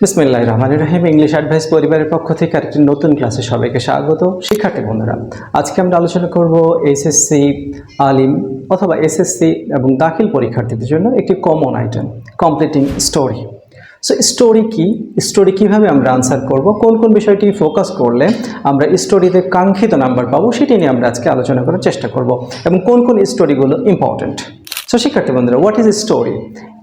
বিসমিল্লাহ রহমান রহিম। English advice পরিবারের পক্ষ থেকে আরেকটি নতুন ক্লাসে সবাইকে স্বাগত। শিক্ষার্থী বন্ধুরা, আজকে আমরা আলোচনা করব এসএসসি আলিম অথবা এসএসসি এবং দাখিল পরীক্ষার্থীদের জন্য একটি common item completing story so story কি? স্টোরি কীভাবে আমরা আনসার করব? কোন কোন বিষয়টি ফোকাস করলে আমরা স্টোরিতে কাঙ্ক্ষিত নাম্বার পাবো সেটি নিয়ে আমরা আজকে আলোচনা করার চেষ্টা করব এবং কোন কোন স্টোরিগুলো ইম্পর্ট্যান্ট সো শিক্ষার্থী বন্ধুরা হোয়াট ইজ স্টোরি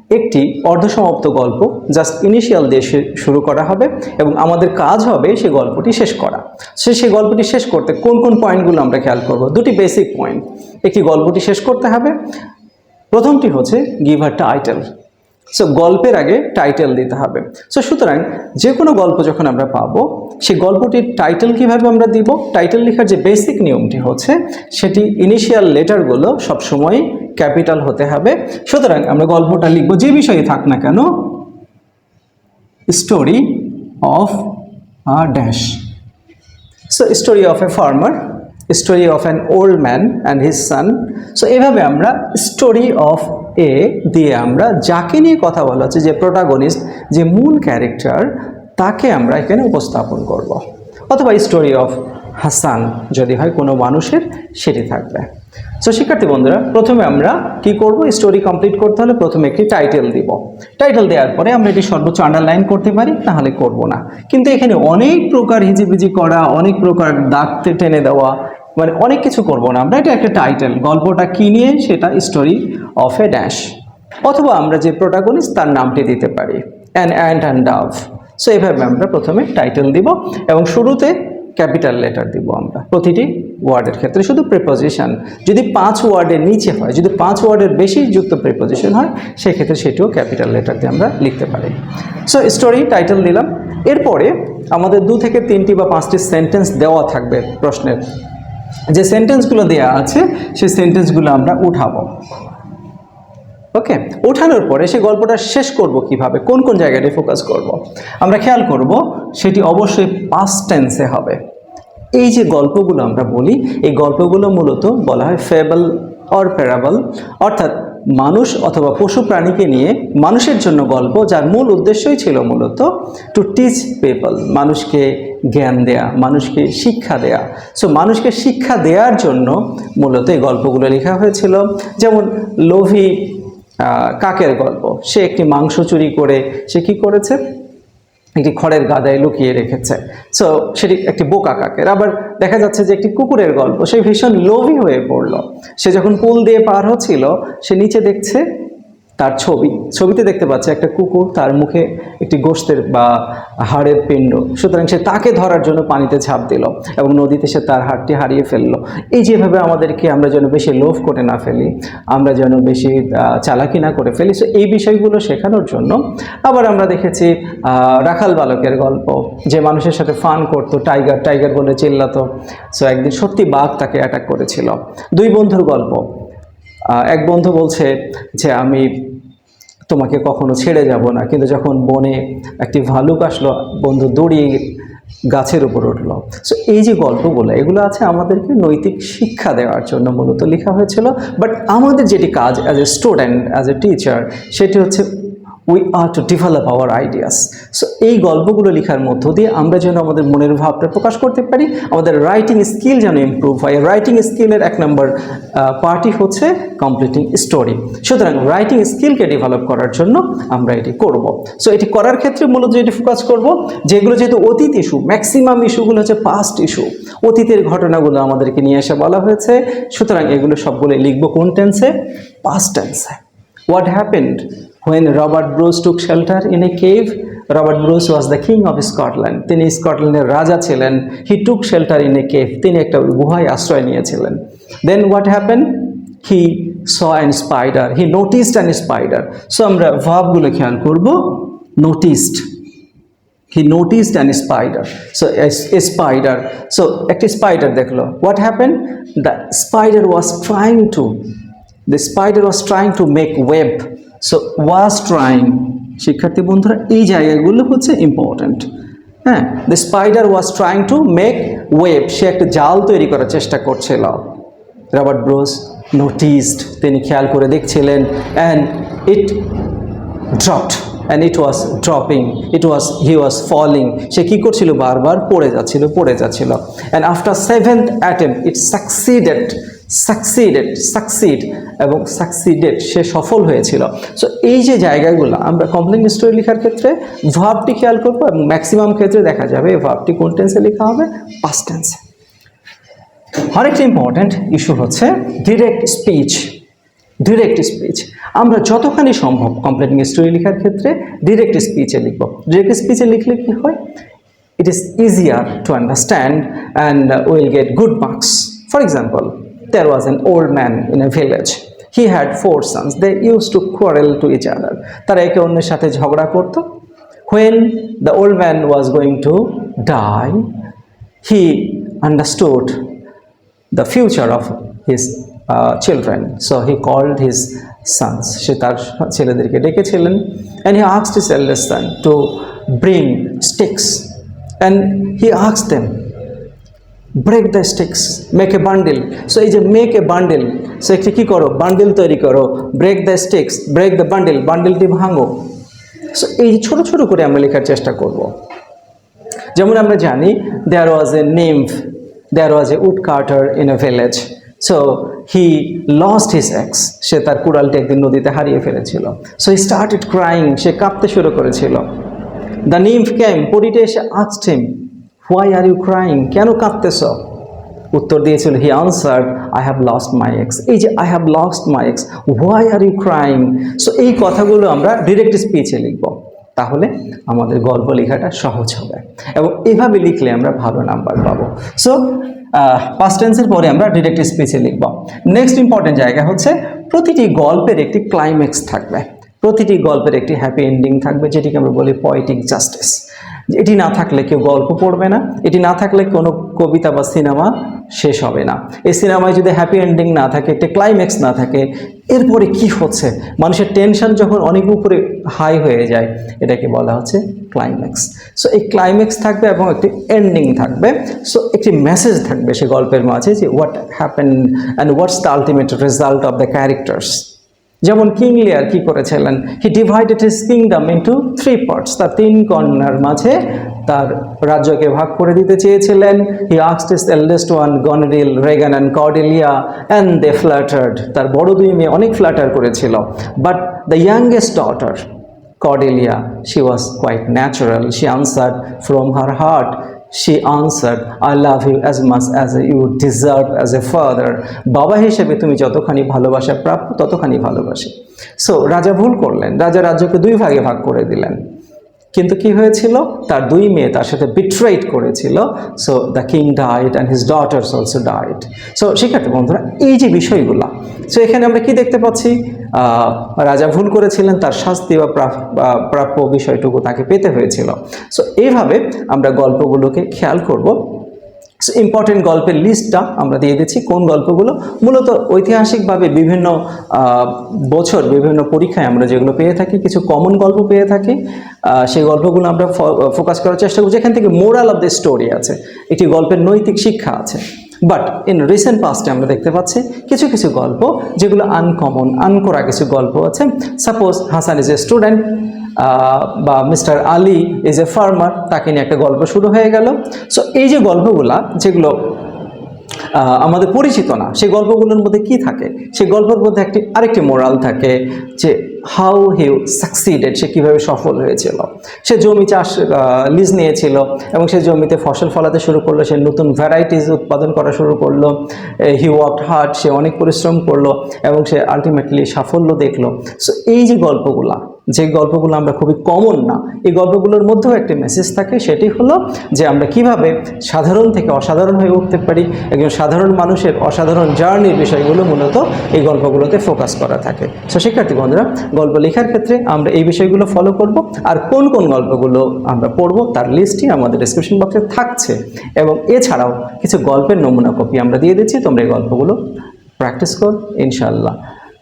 একটি অর্ধসমাপ্ত গল্প জাস্ট ইনিশিয়াল দিয়ে শুরু করা হবে এবং আমাদের কাজ হবে সেই গল্পটি শেষ করা। সে সেই গল্পটি শেষ করতে কোন কোন পয়েন্টগুলো আমরা খেয়াল করব? দুটি বেসিক পয়েন্ট একটি গল্পটি শেষ করতে হবে। প্রথমটি হচ্ছে গিভ আ টাইটেল সো গল্পের আগে টাইটেল দিতে হবে। সো সুতরাং যে কোনো গল্প যখন আমরা পাবো, সেই গল্পটির টাইটেল কীভাবে আমরা দিব? টাইটেল লেখার যে বেসিক নিয়মটি হচ্ছে, সেটি ইনিশিয়াল লেটারগুলো সবসময় ক্যাপিটাল হতে হবে। সুতরাং আমরা গল্পটা লিখব যে বিষয়ে থাক না কেন story of a dash so story of a farmer story of an old man and his son so এভাবে আমরা স্টোরি অফ এ দিয়ে আমরা যাকে নিয়ে কথা বলা হচ্ছে, যে প্রোটাগনিস্ট যে মূল ক্যারেক্টার তাকে আমরা এখানে উপস্থাপন করব। অথবা স্টোরি অফ হাসান যদি হয়, কোনো মানুষের সেটি থাকবে। সো শিক্ষার্থী বন্ধুরা, প্রথমে আমরা কি করব? স্টোরি কমপ্লিট করতে হলে প্রথমে একটি টাইটেল দিব। টাইটেল দেওয়ার পরে আমরা এটি সর্বোচ্চ আন্ডারলাইন করতে পারি তাহলে করব না। কিন্তু এখানে অনেক প্রকার হিজিবিজি করা, অনেক প্রকার দাগতে টেনে দেওয়া মানে অনেক কিছু করব না। আমরা এটা একটা টাইটেল গল্পটা কি নিয়ে? সেটা স্টোরি অফ এ ড্যাশ অথবা আমরা যে প্রোটাগনিস্ট তার নামটি দিতে পারি ant and and dove so এভাবে আমরা প্রথমে টাইটেল দিব এবং শুরুতে ক্যাপিটাল লেটার দিব আমরা। প্রতিটি ওয়ার্ডের ক্ষেত্রে শুধু প্রিপোজিশন যদি পাঁচ ওয়ার্ডের নিচে হয়, যদি পাঁচ ওয়ার্ডের বেশি যুক্ত প্রিপোজিশন হয়, সেক্ষেত্রে সেটিও ক্যাপিটাল লেটার দিয়ে আমরা লিখতে পারি। সো স্টোরি টাইটেল দিলাম। এরপরে আমাদের দু থেকে তিনটি বা পাঁচটি সেন্টেন্স দেওয়া থাকবে প্রশ্নের। যে সেন্টেন্সগুলো দেওয়া আছে, সেই সেন্টেন্সগুলো আমরা উঠাবো। ওকে ওঠানোর পরে সে গল্পটা শেষ করব কীভাবে? কোন কোন জায়গাটি ফোকাস করব। আমরা খেয়াল করব, সেটি অবশ্যই পাস্ট টেন্সে হবে। এই যে গল্পগুলো আমরা বলি, এই গল্পগুলো মূলত বলা হয় ফেবল অর প্যারাবল অর্থাৎ মানুষ অথবা পশু প্রাণীকে নিয়ে মানুষের জন্য গল্প, যার মূল উদ্দেশ্যই ছিল মূলত টু টিচ পিপল মানুষকে জ্ঞান দেয়া, মানুষকে শিক্ষা দেয়া। সো মানুষকে শিক্ষা দেওয়ার জন্য মূলত এই গল্পগুলো লেখা হয়েছিল। যেমন লোভী কাকের গল্প। সে একটি মাংস চুরি করে, সে কি করেছে? একটি খড়ের গাদায় লুকিয়ে রেখেছে। সো সেটি একটি বোকা কাকের। আবার দেখা যাচ্ছে যে একটি কুকুরের গল্প। সে ভীষণ লোভী হয়ে পড়ল। সে যখন পুল দিয়ে পার হচ্ছিল, সে নিচে দেখছে তার ছবি। ছবিতে দেখতে পাচ্ছে একটা কুকুর, তার মুখে একটি গোস্তের বা হাড়ের পিণ্ড। সুতরাং সে তাকে ধরার জন্য পানিতে ঝাঁপ দিল এবং নদীতে সে তার হাড়টি হারিয়ে ফেলল। এই যেভাবে আমাদেরকে আমরা যেন বেশি লোভ করে না ফেলি, আমরা যেন বেশি চালাকি না করে ফেলি সো এই বিষয়গুলো শেখানোর জন্য আবার আমরা দেখেছি রাখাল বালকের গল্প, যে মানুষের সাথে ফান করতো, টাইগার টাইগার বলে চিল্লাতো। সো একদিন সত্যি বাঘ তাকে অ্যাটাক করেছিল। দুই বন্ধুর গল্প। এক বন্ধু বলছে যে, আমি তোমাকে কখনো ছেড়ে যাব না। কিন্তু যখন বনে একটি ভালুক আসলো, বন্ধু দৌড়িয়ে গাছের উপর উঠল। সো এই যে গল্পগুলো, এগুলো আছে আমাদেরকে নৈতিক শিক্ষা দেওয়ার জন্য মূলত লেখা হয়েছিল। বাট আমাদের যেটি কাজ as a student as a teacher সেটি হচ্ছে we are to develop our ideas so এই গল্পগুলো লেখার মধ্য দিয়ে আমরা যেন আমাদের মনের ভাবটা প্রকাশ করতে পারি, আমাদের রাইটিং স্কিল যেন ইমপ্রুভ হয়। রাইটিং স্কিলের এক নম্বর পার্টি হচ্ছে কমপ্লিটিং স্টোরি সুতরাং রাইটিং স্কিলকে ডেভেলপ করার জন্য আমরা এটি করব। সো এটি করার ক্ষেত্রে মূলত যেটি ফোকাস করব, যেগুলো যেহেতু অতীত ইস্যু ম্যাক্সিমাম ইস্যুগুলো হচ্ছে পাস্ট ইস্যু অতীতের ঘটনাগুলো আমাদেরকে নিয়ে এসে বলা হয়েছে। সুতরাং এগুলো সবগুলো লিখব কোন টেন্সে পাস্ট টেন্সে What happened? When Robert Bruce took shelter in a cave? Robert Bruce was the king of Scotland. তিনি স্কটল্যান্ডের রাজা ছিলেন। He took shelter in a cave তিনি একটা গুহায় আশ্রয় নিয়েছিলেন। Then what happen he saw an spider he noticed an spider so আমরা ভাবগুলো খেয়াল করব। Noticed he noticed an spider so a spider so একটি স্পাইডার দেখল। What happen the spider was trying to the spider was trying to make web so was trying শিক্ষার্থী বন্ধুরা, এই জায়গাগুলো হচ্ছে ইম্পর্ট্যান্ট হ্যাঁ the spider was trying to make web সে একটা জাল তৈরি করার চেষ্টা করছিল। রবার্ট ব্রোস নোটিসড তিনি খেয়াল করে দেখছিলেন and it dropped and it was dropping it was he was falling সে কী করছিল? বারবার পড়ে যাচ্ছিল পড়ে যাচ্ছিল। And after seventh attempt it succeeded succeeded succeed এবং সাকসিডেড সে সফল হয়েছিল। সো এই যে জায়গাগুলো আমরা কমপ্লেন স্টোরি লেখার ক্ষেত্রে ভাবটি খেয়াল করব এবং ম্যাক্সিমাম ক্ষেত্রে দেখা যাবে এই ভাবটি কোন টেন্সে লেখা হবে? পাস্ট টেন্সে আরেকটি ইম্পর্ট্যান্ট ইস্যু হচ্ছে ডিরেক্ট স্পিচ ডিরেক্ট স্পিচ আমরা যতখানি সম্ভব কমপ্লেটিং স্টোরি লেখার ক্ষেত্রে ডিরেক্ট স্পিচে লিখব। ডিরেক্ট স্পিচে লিখলে কি হয়? it is easier to understand and we'll get good marks. For example, there was an old man in a village. He had four sons. They used to quarrel to each other. তারা একে অন্যের সাথে ঝগড়া করতো When the old man was going to die, he understood the future of his uh, children. So he called his sons. সে তার ছেলেদেরকে ডেকেছিলেন and he asked his eldest son to bring sticks and he asked them break the sticks make a bundle so এই যে make a bundle so একটি কী করো? Bundle তৈরি করো। Break the sticks break the bundle বান্ডিলটি ভাঙো। So এই ছোট ছোট করে আমরা লেখার চেষ্টা করব। যেমন আমরা জানি there was a nymph there was a woodcutter in a village so he lost his axe সে তার কুড়ালটি একদিন নদীতে হারিয়ে ফেলেছিল। সো হি স্টার্টেড ক্রাইং সে কাঁপতে শুরু করেছিল। দ্য নিমফ ক্যাম পরিটে এসে asked him why are you crying কেন কাঁদতেছ? উত্তর দিয়েছিল he answer I have lost my axe এই যে I have lost my axe why are you crying so এই কথাগুলো আমরা ডিরেক্ট স্পিচে লিখব। তাহলে আমাদের গল্প লেখাটা সহজ হবে। এবং এভাবে লিখলে আমরা ভালো নাম্বার পাবো। সো পাস্ট টেন্সের পরে আমরা ডিরেক্ট স্পিচে লিখব। নেক্সট ইম্পর্টেন্ট জায়গা হচ্ছে, প্রতিটি গল্পের একটি ক্লাইম্যাক্স থাকবে। প্রতিটি গল্পের একটি হ্যাপি এন্ডিং থাকবে, যেটিকে আমরা বলি পয়েটিক জাস্টিস এটি না থাকলে কেউ গল্প পড়বে না, এটি না থাকলে কোনো কবিতা বা সিনেমা শেষ হবে না। এই সিনেমায় যদি হ্যাপি এন্ডিং না থাকে, একটি ক্লাইম্যাক্স না থাকে, এরপরে কি হচ্ছে? মানুষের টেনশন যখন অনেক উপরে হাই হয়ে যায়, এটাকে বলা হচ্ছে ক্লাইম্যাক্স সো এই ক্লাইম্যাক্স থাকবে এবং একটি এন্ডিং থাকবে। সো একটি মেসেজ থাকবে সে গল্পের মাঝে যে what happen and what's the ultimate result of the characters যেমন কিং লিয়ার কি করেছিলেন he divided his kingdom into three parts তার তিন কন্যার মাঝে তার রাজ্যকে ভাগ করে দিতে চেয়েছিলেন he আক্সড his eldest one Goneril Regan and Cordelia and they flattered তার বড় দুই মেয়ে অনেক ফ্ল্যাটার করেছিল but the youngest daughter Cordelia, she was quite natural. She answered from her heart. She answered, I love you as much as you deserve as a father. বাবা হিসেবে তুমি যতখানি ভালোবাসা প্রাপ্য ততখানি ভালোবাসি। সো রাজা ভুল করলেন। রাজা রাজ্যকে দুই ভাগে ভাগ করে দিলেন। কিন্তু কি হয়েছিল? তার দুই মেয়ে তার সাথে বিট্রেট করেছিল। So the king died and his daughters also died so শিক্ষার্থী বন্ধুরা এই যে বিষয়গুলো সো এখানে আমরা কি দেখতে পাচ্ছি? রাজা ভুল করেছিলেন, তার শাস্তি বা প্রাপ্য বিষয়টুকু তাকে পেতে হয়েছিল। সো এইভাবে আমরা গল্পগুলোকে খেয়াল করব। ইম্পর্টেন্ট গল্পের লিস্টটা আমরা দিয়ে দিচ্ছি, কোন গল্পগুলো? মূলত ঐতিহাসিকভাবে বিভিন্ন বছর, বিভিন্ন পরীক্ষায় আমরা যেগুলো পেয়ে থাকি, কিছু কমন গল্প পেয়ে থাকি সেই গল্পগুলো আমরা ফোকাস করার চেষ্টা করছি যেখান থেকে মোরাল অফ দ্য স্টোরি আছে, একটি গল্পের নৈতিক শিক্ষা আছে। বাট ইন রিসেন্ট পাস্টে আমরা দেখতে পাচ্ছি কিছু কিছু গল্প যেগুলো আনকমন আনকোরা কিছু গল্প আছে। Suppose Hasan is a student বা mister Ali is a farmer তাকে নিয়ে একটা গল্প শুরু হয়ে গেল। সো এই যে গল্পগুলা যেগুলো আমাদের পরিচিত না, সেই গল্পগুলোর মধ্যে কি থাকে? সেই গল্পের মধ্যে একটি, আরেকটি মোরাল থাকে যে হাউ হি সাকসিডেড সে কীভাবে সফল হয়েছিল। সে জমি চাষ লিজ নিয়েছিল এবং সে জমিতে ফসল ফলাতে শুরু করল, সে নতুন ভ্যারাইটিস উৎপাদন করা শুরু করল হি ওয়ার্ক হার্ড সে অনেক পরিশ্রম করল এবং সে আলটিমেটলি সাফল্য দেখল। সো এই যে গল্পগুলা যে গল্পগুলো আমরা খুবই কমন না, এই গল্পগুলোর মধ্যেও একটি মেসেজ থাকে, সেটি হলো যে আমরা কীভাবে সাধারণ থেকে অসাধারণ হয়ে উঠতে পারি, একজন সাধারণ মানুষের অসাধারণ জার্নির বিষয়গুলো মূলত এই গল্পগুলোতে ফোকাস করা থাকে। সো শিক্ষার্থী বন্ধুরা, গল্প লেখার ক্ষেত্রে আমরা এই বিষয়গুলো ফলো করব, আর কোন কোন গল্পগুলো আমরা পড়ব তার লিস্টই আমাদের ডিসক্রিপশন বক্সে থাকছে। এবং এছাড়াও কিছু গল্পের নমুনা কপি আমরা দিয়ে দিচ্ছি, তোমরা এই গল্পগুলো প্র্যাকটিস কর ইনশাল্লাহ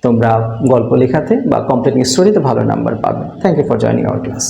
তোমরা গল্প লেখাতে বা কমপ্লিটিং স্টোরিতে ভালো নাম্বার পাবে। Thank you for joining our class